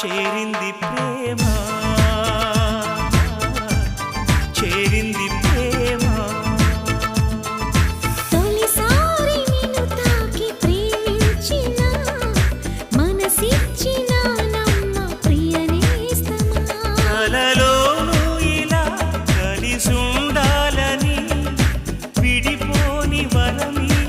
చేరింది ప్రేమ. చేరింది ప్రేమ. తొలిసారి నిన్ను తాకి ప్రేమించిన మనసిచ్చిన నమ్మ ప్రియనేస్తమా? కలలో